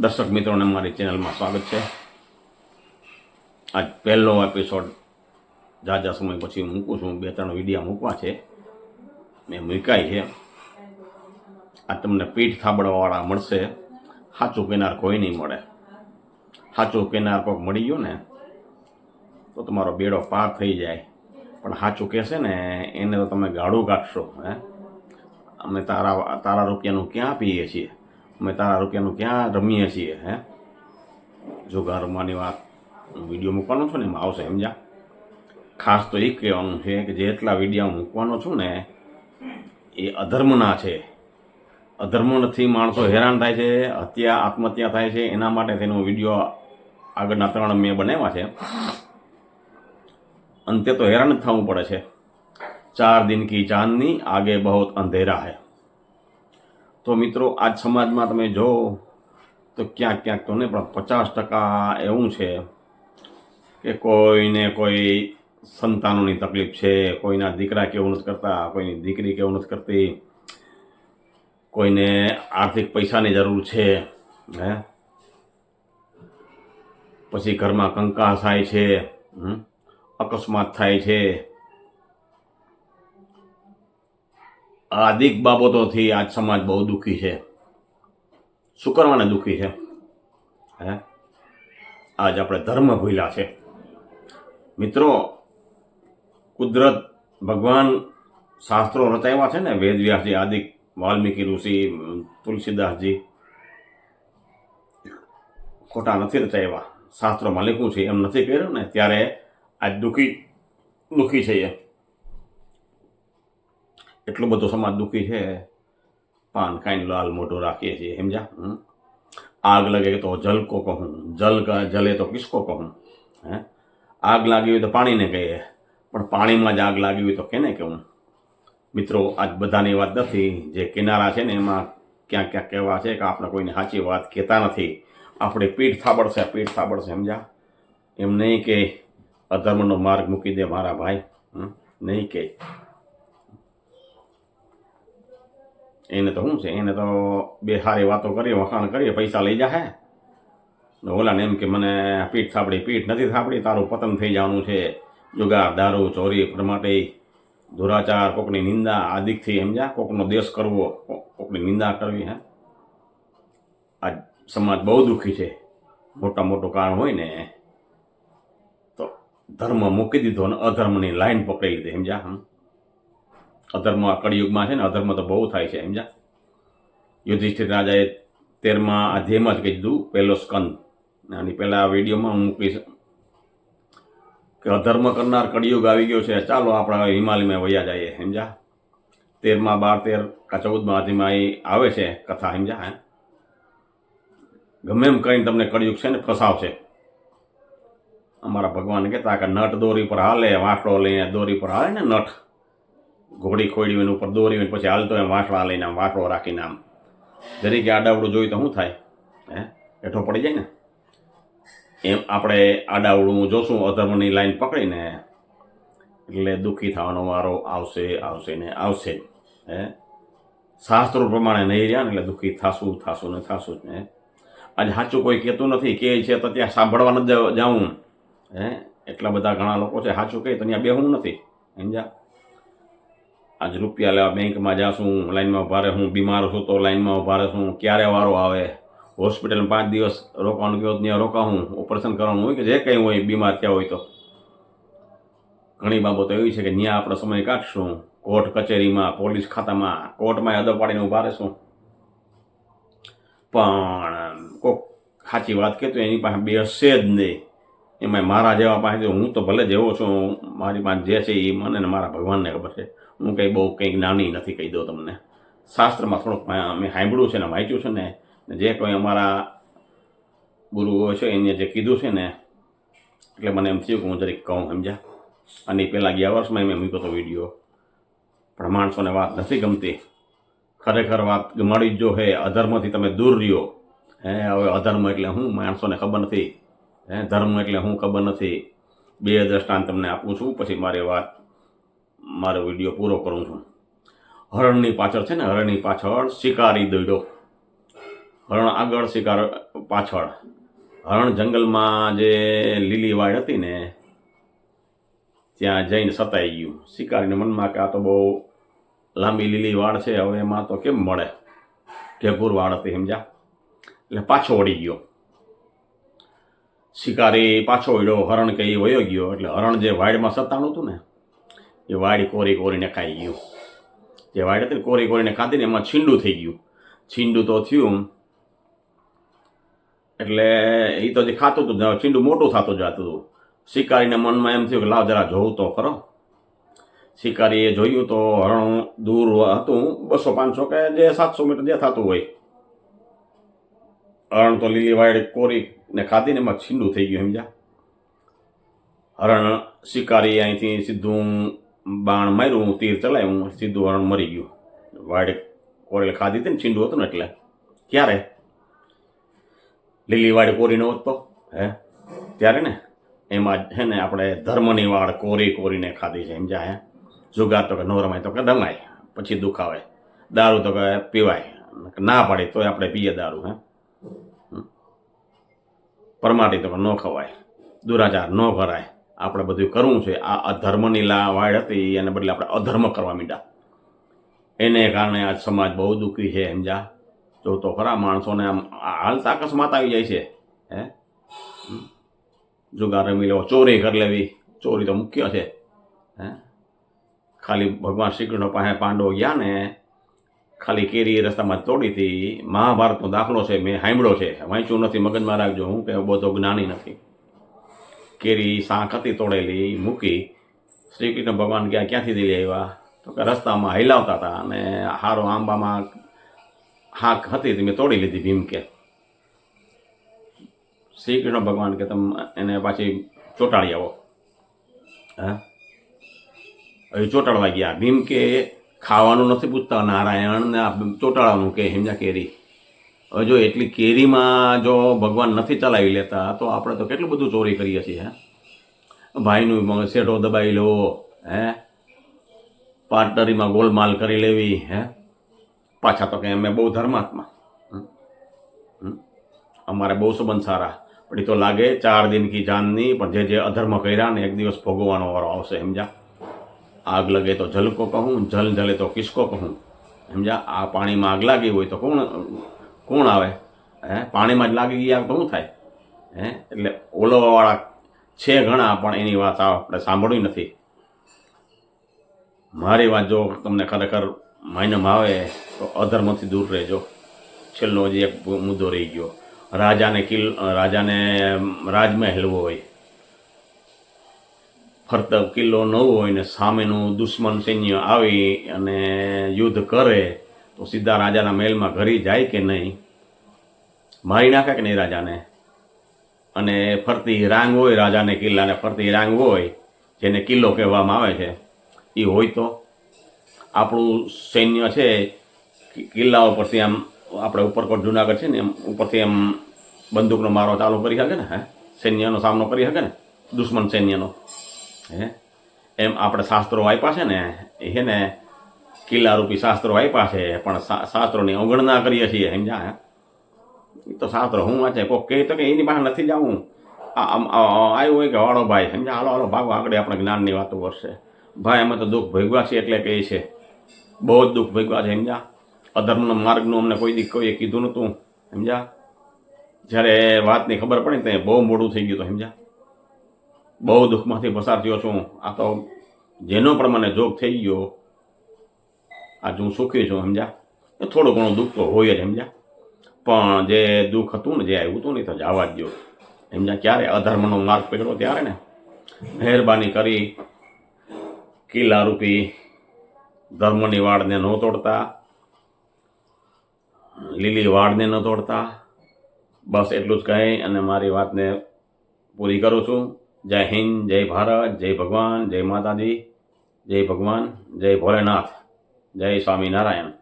દર્શક મિત્રોને મારી ચેનલમાં સ્વાગત છે. આજ પહેલો એપિસોડ જાજા સમય પછી મૂકું છું. બે ત્રણ વિડીયા મૂકવા છે. મેં મૂકાય છે. આ તમને પીઠ થાબડવાવાળા મળશે. સાચું કેનાર કોઈ નહીં મળે. સાચું કેનાર કોઈક મળી ગયો ને, તો તમારો બેડો પાર થઈ જાય. પણ સાચું કહેશે ને, એને તો તમે ગાળું કાઢશો, હે? અમે તારા તારા રૂપિયાનું ક્યાં પીએ છીએ? અમે તારા રૂપિયાનું ક્યાં રમીએ છીએ, હે? જુગાર રમવાની વાત વીડિયો મૂકવાનો છું ને, એમાં આવશે, સમજ્યા? ખાસ તો એ કહેવાનું છે કે જેટલા વીડિયો મૂકવાનો છું ને, એ અધર્મના છે. અધર્મથી માણસો હેરાન થાય છે, હત્યા, આત્મહત્યા થાય છે, એના માટે તેનો વીડિયો આગળના ત્રણ મેં બનાવ્યા છે. અંતે તો હેરાન જ થવું પડે છે. ચાર દિન કી ચાંદની, આગે બહુ અંધેરા है તો મિત્રો, આજ સમાજમાં તમે જો, તો ક્યાંક ક્યાંક તો નહીં, પણ પચાસ ટકા એવું છે કે કોઈને કોઈ સંતાનોની તકલીફ છે, કોઈના દીકરા કેવું નથી કરતા, કોઈની દીકરી કેવું નથી કરતી, કોઈને આર્થિક પૈસાની જરૂર છે, હે પછી ઘરમાં કંકાસ થાય છે? અકસ્માત થાય છે આદિક બાબતોથી આજ સમાજ બહુ દુઃખી છે. શું કરવાને દુઃખી છે? હે? આજ આપણે ધર્મ ભૂલ્યા છે. મિત્રો, કુદરત ભગવાન શાસ્ત્રો રચાવ્યા છે ને વેદવ્યાસજી આદિક વાલ્મીકી ઋષિ, તુલસીદાસજી, ખોટા નથી રચાવ્યા. શાસ્ત્રોમાં લખ્યું છે, એમ નથી કર્યું ને, ત્યારે આજ દુઃખી દુઃખી છે એ. એટલો બધો સમાજ દુઃખી છે. પાન કાંઈ લાલ મોટો રાખીએ છીએ, સમજ્યા? આગ લગે તો જલ કો કહું, જલ જલે તો કિસકો કહું, હે? આગ લાગી હોય તો પાણીને કહીએ, પણ પાણીમાં જ આગ લાગી હોય તો કેને કહું મિત્રો, આજ બધાની વાત નથી. જે કિનારા છે ને એમાં ક્યાં ક્યાંક કહેવા છે કે આપણે કોઈને સાચી વાત કહેતા નથી. આપણે પીઠ થાબડશે પીઠ થાબડશે, સમજ્યા? એમ નહીં કે અધર્મનો માર્ગ મૂકી દે મારા ભાઈ? નહીં કે. એને તો શું છે? એને તો બે સારી વાતો કરીએ, વખાણ કરીએ, પૈસા લઈ જાહે. ને ઓલાને એમ કે મને પીઠ સાંભળી, પીઠ નથી સાંભળી, તારું પતન થઈ જવાનું છે. જુગાર, દારૂ, ચોરી પ્રમાટે દુરાચાર, કોકની નિંદા, આદિકથી, સમજ્યા? કોકનો દેશ કરવો કોકની નિંદા કરવી, હે? આજ સમાજ બહુ દુઃખી છે. મોટા મોટું કારણ હોય ને, તો ધર્મ મૂકી દીધો અને અધર્મની લાઈન પકડી લીધી, સમજ્યા? હમ? અધર્મ આ કળિયુગમાં છે ને, અધર્મ તો બહુ થાય છે, સમજ્યા? યુધિષ્ઠિર રાજાએ તેરમાં અધ્યયમાં જ કીધું, પહેલો સ્કંદ. અને પહેલાં આ વિડીયોમાં હું મૂકીશ કે અધર્મ કરનાર કળિયુગ આવી ગયો છે, ચાલો આપણે હિમાલયમાં વયા જઈએ, સમજ્યા? તેરમાં બાર તેર કા ચૌદમાં અધ્યયમાં એ આવે છે કથા, સમજ્યા? હે? ગમે એમ કરીને તમને કળિયુગ છે ને ફસાવશે અમારા ભગવાન કહેતા કે નટ દોરી પર હાલે, વાંકડો લઈને દોરી પર હાલે ને નટ. ઘોડી ખોડી હોય ને ઉપર દોરી હોય પછી હાલતો એમ વાંસળા લઈને આમ વાંસળો રાખીને આમ. દરેકે આડાવડું જોઈ તો શું થાય? હે? હેઠો પડી જાય ને? એમ આપણે આડાવડું જોશું, અધર્મની લાઈન પકડીને. એટલે દુઃખી થવાનો વારો આવશે આવશે ને આવશે. હે? શાસ્ત્રો પ્રમાણે નહીં રહ્યા ને એટલે દુઃખી થાશું થાશું ને થાશું જ ને. આજે સાચું કોઈ કહેતું નથી, કે છે તો ત્યાં સાંભળવા નથી જાઉં. હે? એટલા બધા ઘણા લોકો છે, સાચું કહે તો ત્યાં બેહું નથી. સમજ્યા? આજ રૂપિયા લેવા બેંકમાં જાશું લાઈનમાં ઊભા હું બીમાર છું તો લાઈનમાં ઊભા રહેશું ક્યારે વારો આવે? હોસ્પિટલમાં પાંચ દિવસ રોકાવાનું કહ્યું તો ત્યાં રોકાવું, ઓપરેશન કરવાનું હોય કે જે કંઈ હોય, બીમાર થયા હોય તો? ઘણી બાબતો એવી છે કે ત્યાં આપણે સમય કાઢશું. કોર્ટ કચેરીમાં, પોલીસ ખાતામાં, કોર્ટમાં અદબ પાડીને ઊભા રહેશું. પણ કોઈક સાચી વાત કહેતો એની પાસે બેસશે જ નહીં. એમાં મારા જેવા પાસે હું તો ભલે જેવો છું મારી પાસે જે છે એ મને ને મારા ભગવાનને ખબર છે. હું કંઈ બહુ કંઈક નાની નથી કહી દઉં તમને. શાસ્ત્રમાં થોડુંક મેં સાંભળ્યું છે ને, વાંચ્યું છે ને જે કોઈ અમારા ગુરુઓ છે, એને જે કીધું છે ને, એટલે મને એમ થયું કે હું જરીક કહું, સમજ્યા? અને પહેલાં ગયા વર્ષમાં મેં મૂક્યો હતો વીડિયો. પણ માણસોને વાત નથી ગમતી. ખરેખર વાત જ જો હે, અધર્મથી તમે દૂર રહ્યો. હે, હવે અધર્મ એટલે હું? માણસોને ખબર નથી. હે, ધર્મ એટલે હું ખબર નથી. બે દ્રષ્ટાંત તમને આપું છું, પછી મારી વાત, મારો વીડિયો પૂરો કરું છું. હરણની પાછળ છે ને, હરણની પાછળ શિકારી દોડ્યો હરણ આગળ, શિકાર પાછળ. હરણ જંગલમાં જે લીલી વાડ હતી ને, ત્યાં જઈને સતાઈ ગયું. શિકારીને મનમાં કે આ તો બહુ લાંબી લીલી વાડ છે, હવે એમાં તો કેમ મળે? કે વાડ હતી, સમજ્યા? એટલે પાછો વળી ગયો. શિકારી પાછો વળ્યો, હરણ કે એ વયો ગયો. એટલે હરણ જે વાડમાં સતાણું હતું ને, એ વાડી કોરી કોરીને ખાઈ ગયું. જે વાડ હતી કોરી કોરીને ખાધી ને એમાં છીંડું થઈ ગયું. છીંડું તો થયું. એટલે એ તો જે ખાતું હતું છીંડું મોટું થતું જતું હતું. શિકારીને મનમાં એમ થયું કે લાવ જરા જોઉં તો ખરો. શિકારીએ જોયું તો હરણ દૂર હતું, બસો પાંચસો કે જે સાતસો મીટર જે થતું હોય. હરણ તો લીલી વાડ કોરી ને ખાધીને એમાં છીંડું થઈ ગયું, સમજ્યા? હરણ શિકારી અહીંથી સીધું બાણ માર્યું તીર ચલાવ્યું સીધું હરણ મરી ગયું. વાડ કોરેલ ખાધી હતી ને છીંડું હતું ને એટલે. ક્યારે? લીલી વાડ કોરી હતો, હે? ત્યારે ને? એમાં છે ને, આપણે ધર્મની વાડ કોરી કોરીને ખાધી છે, સમજ્યા, હે? જુગાર તો કે નોરમાય તો કે દમાય, પછી દુખાવે દારૂ તો કે પીવાય. ના પાડે તોય આપણે પીએ દારૂ, હે? પરમાટી તમે ન ખવાય, દુરાચાર ન કરાય આપણે બધું કરવું છે. આ અધર્મની લા વાડ હતી એને બદલે આપણે અધર્મ કરવા માંડ્યા. એને કારણે આજ સમાજ બહુ દુઃખી છે સમજા જો તો ખરા, માણસોને આમ હાલતા અકસ્માત આવી જાય છે, હે? જુગાર રમી લેવો, ચોરી કરી લેવી. ચોરી તો મુખ્ય છે, હે? ખાલી ભગવાન શ્રી કૃષ્ણ પાસે પાંડવો ગયા ને ખાલી કેરી રસ્તામાં તોડી હતી. મહાભારતનો દાખલો છે, મેં સાંભળ્યો છે. વાંચ્યું નથી, મગજમાં રાખજો. હું કે બધો જ્ઞાની નથી. કેરી શાંખ હતી તોડેલી, મૂકી. શ્રી કૃષ્ણ ભગવાન ક્યાં, ક્યાંથી લઈ આવ્યા? તો કે રસ્તામાં હિલાવતા હતા અને હારો આંબામાં હાક હતી મેં તોડી લીધી ભીમ કે. શ્રી કૃષ્ણ ભગવાન કે તમે એને પાછી ચોંટાડી આવો. હા? હવે ચોંટાડવા ગયા. ભીમ કે ખાવાનું નથી પૂછતા. નારાયણને આ ચોંટાડવાનું કે હિમજા કેરી. હવે જો એટલી કેરીમાં જો ભગવાન નથી ચલાવી લેતા, તો આપણે તો કેટલું બધું ચોરી કરીએ છીએ, હે? ભાઈનું શેઠો દબાઈ લેવો, હે? પાર્ટનરીમાં ગોલમાલ કરી લેવી, હે? પાછા તો કે અમે બહુ ધર્માત્મા. અમારે બહુ સંબંધ સારા. પણ એ તો લાગે ચાર દિન કી જાનની, પણ જે જે અધર્મ કર્યા ને એક દિવસ ભોગવવાનો વારો આવશે સમજા આગ લગે તો જલકો કહું, જલ જલે તો કિસકો કહું. સમજા આ પાણીમાં આગ લાગી હોય તો કોણ કોણ આવે? હે? પાણીમાં જ લાગી ગયા તો શું થાય? હે? એટલે ઓલવાવાળા છે ઘણા, પણ એની વાત આપણે સાંભળવી નથી. મારી વાત જો તમને ખરેખર માઇનમાં આવે, તો અધર્મથી દૂર રહેજો. છેલ્લો જે એક મુદ્દો રહી ગયો. રાજાને કિલ, રાજાને, રાજમહેલ હોય. ફરતા કિલ્લો ન હોય ને સામેનું દુશ્મન સૈન્ય આવી અને યુદ્ધ કરે, તો સીધા રાજાના મહેલમાં ઘરી જાય કે નહીં? મારી નાખે કે નહીં રાજાને? અને ફરતી રાંગ હોય, રાજાને કિલ્લાને ફરતી રાંગ હોય, જેને કિલ્લો કહેવામાં આવે છે એ હોય તો? આપણું સૈન્ય છે કિલ્લા ઉપરથી આમ, આપણે ઉપરકોટ જુનાગઢ છે ને, એમ ઉપરથી આમ બંદૂકનો મારો ચાલુ કરી શકે ને, હે? સૈન્યનો સામનો કરી શકે ને? દુશ્મન સૈન્યનો. હે એમ આપણે શાસ્ત્રો આપ્યા છે ને છે ને, કિલ્લારૂપી શાસ્ત્રો આપ્યા છે, પણ શાસ્ત્રોની અવગણના કરીએ છીએ, સમજ્યા? હે તો શાસ્ત્રો હું વાંચે, કોક કહે તો કે એની પાસે નથી જવું આવ્યું હોય કે વાળો ભાઈ, સમજ્યા? હાલો હાલો, ભાગો, આગળ આપણે જ્ઞાનની વાતો કરશે. ભાઈ અમે તો દુઃખ ભોગવા છે એટલે કહે છે. બહુ જ દુઃખ ભોગવા છે, સમજ્યા? અધર્મનો માર્ગનું અમને કોઈ દી કોઈએ કીધું નહોતું, સમજ્યા? જ્યારે વાતની ખબર પડી ત્યાં બહુ મોડું થઈ ગયું તો સમજ્યા? બહુ દુઃખમાંથી પસાર થયો છું. આ તો જેનો પણ મને જોગ થઈ ગયો, આજ હું સુખી છું, સમજ્યા? એ થોડું ઘણું દુઃખ તો હોય જ, સમજ્યા? પણ જે દુઃખ હતું ને, જે આવ્યું હતું ને તો જવા જ દો. સમજ્યા? ક્યારે અધર્મનો માર્ગ પકડ્યો? ત્યારે ને. મહેરબાની કરી કિલ્લારૂપી ધર્મની વાડને ન તોડતા, લીલી વાડને ન તોડતા. બસ એટલું જ કહી અને મારી વાતને પૂરી કરું છું. જય હિન્દ જય ભારત જય ભગવાન જય માતાજી જય ભગવાન જય ભોલેનાથ જય સ્વામિનારાયણ.